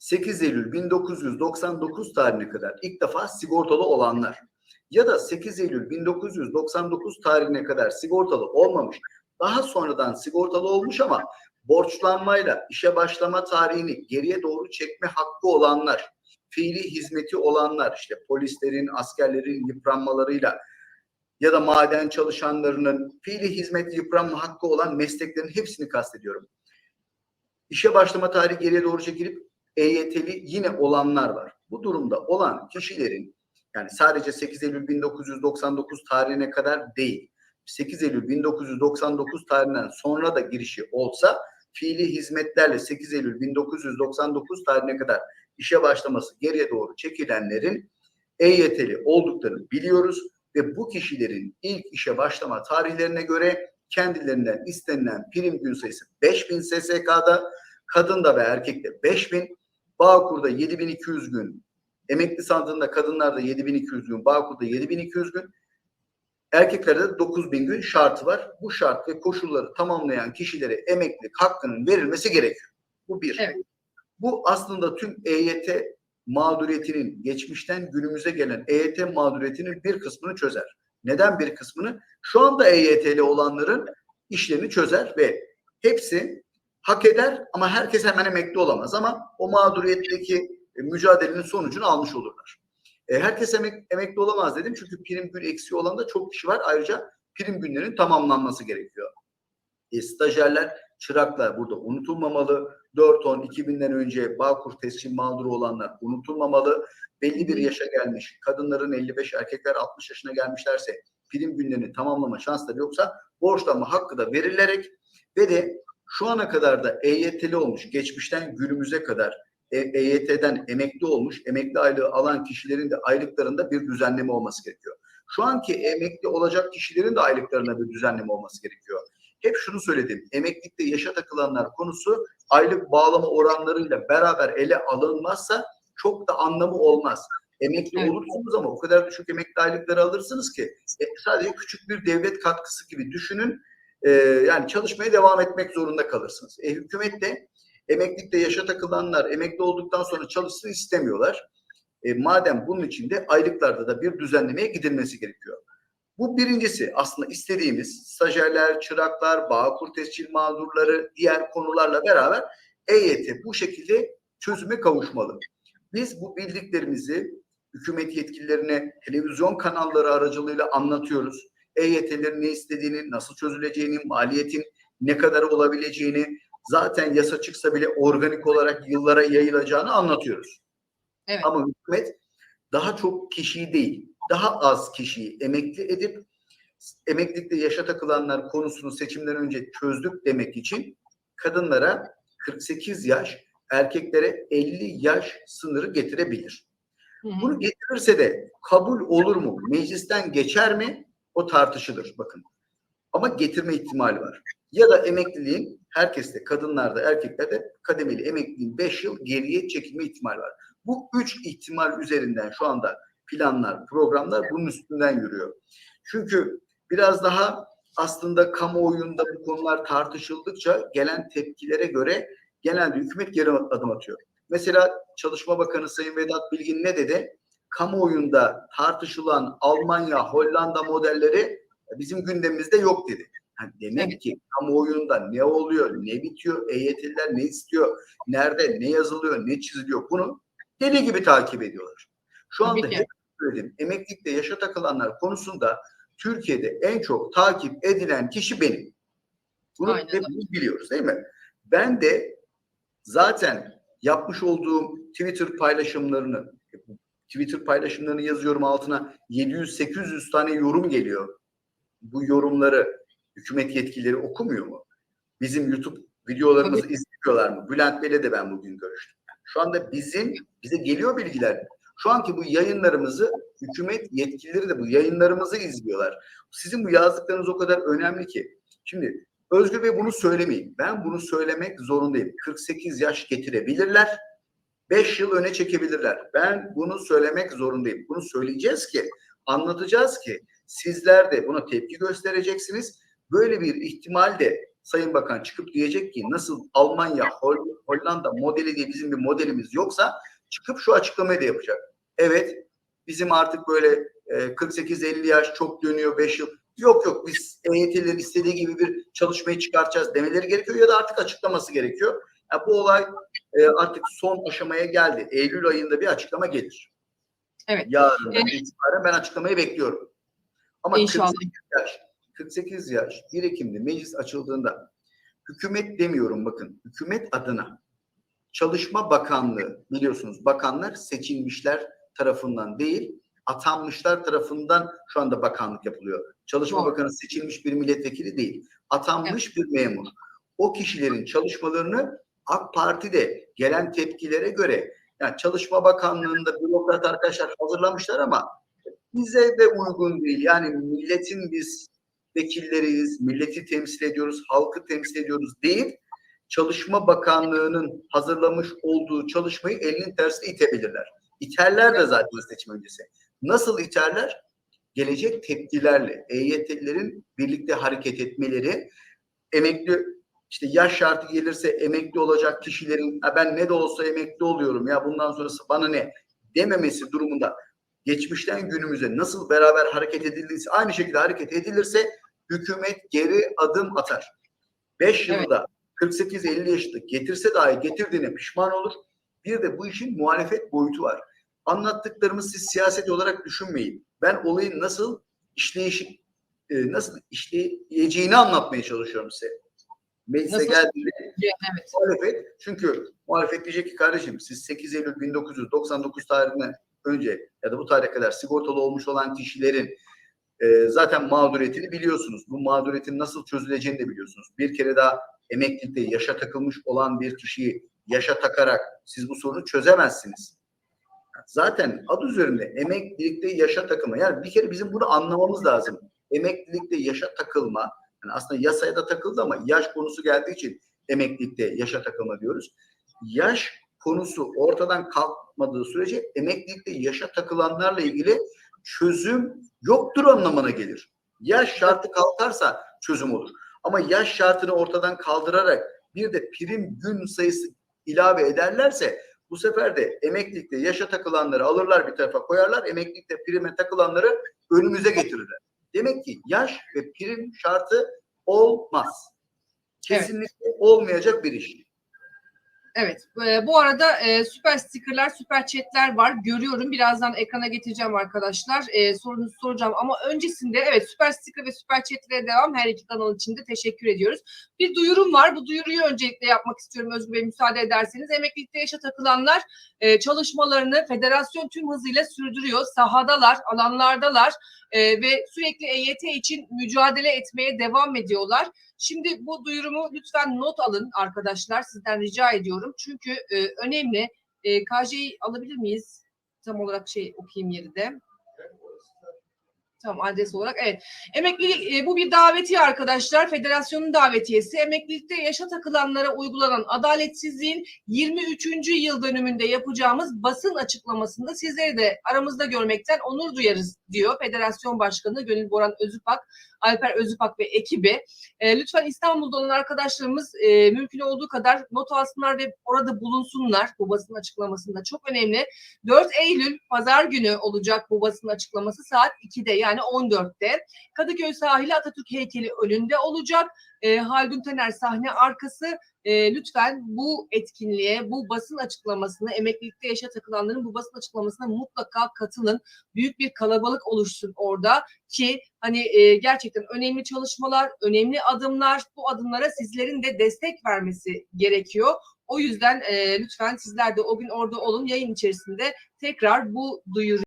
8 Eylül 1999 tarihine kadar ilk defa sigortalı olanlar ya da 8 Eylül 1999 tarihine kadar sigortalı olmamış, daha sonradan sigortalı olmuş ama borçlanmayla işe başlama tarihini geriye doğru çekme hakkı olanlar, fiili hizmeti olanlar, işte polislerin, askerlerin yıpranmalarıyla ya da maden çalışanlarının fiili hizmet yıpranma hakkı olan mesleklerin hepsini kastediyorum. İşe başlama tarihi geriye doğru çekilip EYT'li yine olanlar var. Bu durumda olan kişilerin yani sadece 8 Eylül 1999 tarihine kadar değil, 8 Eylül 1999 tarihinden sonra da girişi olsa fiili hizmetlerle 8 Eylül 1999 tarihine kadar işe başlaması geriye doğru çekilenlerin EYT'li olduklarını biliyoruz ve bu kişilerin ilk işe başlama tarihlerine göre kendilerinden istenilen prim gün sayısı 5000 SSK'da, kadında ve erkekte 5000, Bağkur'da 7200 gün, emekli sandığında kadınlarda 7200 gün, Bağkur'da 7200 gün, erkeklerde de 9000 gün şartı var. Bu şart ve koşulları tamamlayan kişilere emeklilik hakkının verilmesi gerekiyor. Bu bir. Evet. Bu aslında tüm EYT mağduriyetinin geçmişten günümüze gelen EYT mağduriyetinin bir kısmını çözer. Neden bir kısmını? Şu anda EYT'li olanların işlerini çözer ve hepsi hak eder ama herkes hemen emekli olamaz ama o mağduriyetteki e, mücadelenin sonucunu almış olurlar. E, herkes emek, emekli olamaz dedim çünkü prim gün eksiği olan da çok kişi var. Ayrıca prim günlerinin tamamlanması gerekiyor. E, stajyerler, çıraklar burada unutulmamalı. 4-10 2000'den önce Bağkur tescil mağduru olanlar unutulmamalı. Belli bir yaşa gelmiş, kadınların 55, erkekler 60 yaşına gelmişlerse prim günlerini tamamlama şansları yoksa borçlanma hakkı da verilerek ve de şu ana kadar da EYT'li olmuş, geçmişten günümüze kadar e- EYT'den emekli olmuş, emekli aylığı alan kişilerin de aylıklarında bir düzenleme olması gerekiyor. Şu anki emekli olacak kişilerin de aylıklarına bir düzenleme olması gerekiyor. Hep şunu söyledim, emeklilikte yaşa takılanlar konusu aylık bağlama oranlarıyla beraber ele alınmazsa çok da anlamı olmaz. Emekli Evet. olursunuz ama o kadar düşük emekli aylıkları alırsınız ki e, sadece küçük bir devlet katkısı gibi düşünün. E, yani çalışmaya devam etmek zorunda kalırsınız. E, hükümet de emeklilikte yaşa takılanlar emekli olduktan sonra çalışsın istemiyorlar. E, madem bunun için de aylıklarda da bir düzenlemeye gidilmesi gerekiyor. Bu birincisi aslında istediğimiz stajyerler, çıraklar, Bağkur tescil mağdurları, diğer konularla beraber EYT bu şekilde çözüme kavuşmalı. Biz bu bildiklerimizi hükümet yetkililerine televizyon kanalları aracılığıyla anlatıyoruz. EYT'lerin ne istediğini, nasıl çözüleceğini, maliyetin ne kadar olabileceğini, zaten yasa çıksa bile organik olarak yıllara yayılacağını anlatıyoruz. Evet. Ama hükümet daha çok kişiyi değil, daha az kişiyi emekli edip emeklilikte yaşa takılanlar konusunu seçimden önce çözdük demek için kadınlara 48 yaş, erkeklere 50 yaş sınırı getirebilir. Hı hı. Bunu getirirse de kabul olur mu? Meclisten geçer mi? O tartışılır bakın. Ama getirme ihtimali var. Ya da emekliliğin herkeste, kadınlarda, erkeklerde kademeli emekliliğin 5 yıl geriye çekilme ihtimali var. Bu üç ihtimal üzerinden şu anda planlar, programlar bunun üstünden yürüyor. Çünkü biraz daha aslında kamuoyunda bu konular tartışıldıkça gelen tepkilere göre genelde hükümet geri adım atıyor. Mesela Çalışma Bakanı Sayın Vedat Bilgin ne dedi? Kamuoyunda tartışılan Almanya, Hollanda modelleri bizim gündemimizde yok dedi. Yani demek ki kamuoyunda ne oluyor, ne bitiyor, EYT'liler ne istiyor, nerede ne yazılıyor, ne çiziliyor bunu deli gibi takip ediyorlar. Şu anda hep söyledim, emeklilikte yaşa takılanlar konusunda Türkiye'de en çok takip edilen kişi benim. Bunu Aynen hepimiz biliyoruz değil mi? Ben de zaten yapmış olduğum Twitter paylaşımlarını Twitter paylaşımlarını yazıyorum altına 700-800 tane yorum geliyor. Bu yorumları hükümet yetkilileri okumuyor mu? Bizim YouTube videolarımızı izliyorlar mı? Bülent Bey'le de ben bugün görüştüm. Şu anda bizim bize geliyor bilgiler. Şu anki bu yayınlarımızı hükümet yetkilileri de bu yayınlarımızı izliyorlar. Sizin bu yazdıklarınız o kadar önemli ki. Şimdi Özgür Bey bunu söylemeyin. Ben bunu söylemek zorundayım. 48 yaş getirebilirler. 5 yıl öne çekebilirler. Ben bunu söylemek zorundayım. Bunu söyleyeceğiz ki, anlatacağız ki sizler de buna tepki göstereceksiniz. Böyle bir ihtimal de Sayın Bakan çıkıp diyecek ki nasıl Almanya, Hol- Hollanda modeli diye bizim bir modelimiz yoksa çıkıp şu açıklamayı da yapacak. Evet bizim artık böyle e, 48-50 yaş çok dönüyor 5 yıl. Yok yok biz EYT'lilerin istediği gibi bir çalışmayı çıkartacağız demeleri gerekiyor ya da artık açıklaması gerekiyor. Ya bu olay e, artık son aşamaya geldi. Eylül ayında bir açıklama gelir. Evet. Yarın Evet. itibaren ben açıklamayı bekliyorum. Ama İnşallah. 48 yaş, 48 yaş 1 Ekim'de meclis açıldığında hükümet demiyorum bakın hükümet adına Çalışma Bakanlığı biliyorsunuz bakanlar seçilmişler tarafından değil atanmışlar tarafından şu anda bakanlık yapılıyor. Çalışma Doğru. Bakanı seçilmiş bir milletvekili değil atanmış bir memur. O kişilerin çalışmalarını AK Parti'de gelen tepkilere göre yani Çalışma Bakanlığı'nda bürokrat arkadaşlar hazırlamışlar ama bize de uygun değil. Yani milletin biz vekilleriyiz, milleti temsil ediyoruz, halkı temsil ediyoruz değil. Çalışma Bakanlığı'nın hazırlamış olduğu çalışmayı elinin tersine itebilirler. İterler de zaten seçim öncesi. Nasıl iterler? Gelecek tepkilerle, EYT'lilerin birlikte hareket etmeleri, emekli işte yaş şartı gelirse emekli olacak kişilerin "Ha ben ne de olsa emekli oluyorum ya bundan sonrası bana ne dememesi durumunda geçmişten günümüze nasıl beraber hareket edildiyse aynı şekilde hareket edilirse hükümet geri adım atar. 5 Evet. yılda 48-50 yaşında getirse dahi getirdiğine pişman olur. Bir de bu işin muhalefet boyutu var. Anlattıklarımı siz siyaset olarak düşünmeyin. Ben olayın nasıl işleyişi e, nasıl işleyeceğini anlatmaya çalışıyorum size. Meclise geldiğinde Evet. muhalefet çünkü muhalefet diyecek ki kardeşim siz 8 Eylül 1999 tarihinden önce ya da bu tarihe kadar sigortalı olmuş olan kişilerin e, zaten mağduriyetini biliyorsunuz. Bu mağduriyetin nasıl çözüleceğini de biliyorsunuz. Bir kere daha emeklilikte yaşa takılmış olan bir kişiyi yaşa takarak siz bu sorunu çözemezsiniz. Zaten adı üzerinde emeklilikte yaşa takılma. Yani bir kere bizim bunu anlamamız lazım. Emeklilikte yaşa takılma. Yani aslında yasaya da takıldı ama yaş konusu geldiği için emeklilikte yaşa takılma diyoruz. Yaş konusu ortadan kalkmadığı sürece emeklilikte yaşa takılanlarla ilgili çözüm yoktur anlamına gelir. Yaş şartı kalkarsa çözüm olur. Ama yaş şartını ortadan kaldırarak bir de prim gün sayısı ilave ederlerse bu sefer de emeklilikte yaşa takılanları alırlar bir tarafa koyarlar. Emeklilikte prime takılanları önümüze getirirler. Demek ki yaş ve prim şartı olmaz. Evet. Kesinlikle olmayacak bir iş. Evet. e, bu arada e, süper stickerlar, süper chatler var. Görüyorum. Birazdan ekrana getireceğim arkadaşlar. E, sorunuzu soracağım ama öncesinde evet süper sticker ve süper chatlere devam. Her iki kanal için de teşekkür ediyoruz. Bir duyurum var. Bu duyuruyu öncelikle yapmak istiyorum Özgür Bey müsaade ederseniz. Emeklilikte yaşa takılanlar e, çalışmalarını federasyon tüm hızıyla sürdürüyor. Sahadalar, alanlardalar e, ve sürekli EYT için mücadele etmeye devam ediyorlar. Şimdi bu duyurumu lütfen not alın arkadaşlar. Sizden rica ediyorum. Çünkü e, önemli. E, KJ'yi alabilir miyiz? Tam olarak şey okuyayım yeri de. Tamam adres olarak evet. Emeklilik e, bu bir davetiye arkadaşlar. Federasyonun davetiyesi. Emeklilikte yaşa takılanlara uygulanan adaletsizliğin 23. yıl dönümünde yapacağımız basın açıklamasında sizleri de aramızda görmekten onur duyarız diyor Federasyon Başkanı Gönül Boran Özüpak, Alper Özüpak ve ekibi. E, lütfen İstanbul'da olan arkadaşlarımız e, mümkün olduğu kadar not alsınlar ve orada bulunsunlar bu basın açıklamasında. Çok önemli. 4 Eylül pazar günü olacak bu basın açıklaması saat 2'de yani 14'te. Kadıköy sahili Atatürk heykeli önünde olacak. E, Haldun Taner sahne arkası. E, lütfen bu etkinliğe, bu basın açıklamasına, emeklilikte yaşa takılanların bu basın açıklamasına mutlaka katılın. Büyük bir kalabalık oluşsun orada ki hani e, gerçekten önemli çalışmalar, önemli adımlar, bu adımlara sizlerin de destek vermesi gerekiyor. O yüzden e, lütfen sizler de o gün orada olun. Yayın içerisinde tekrar bu duyuru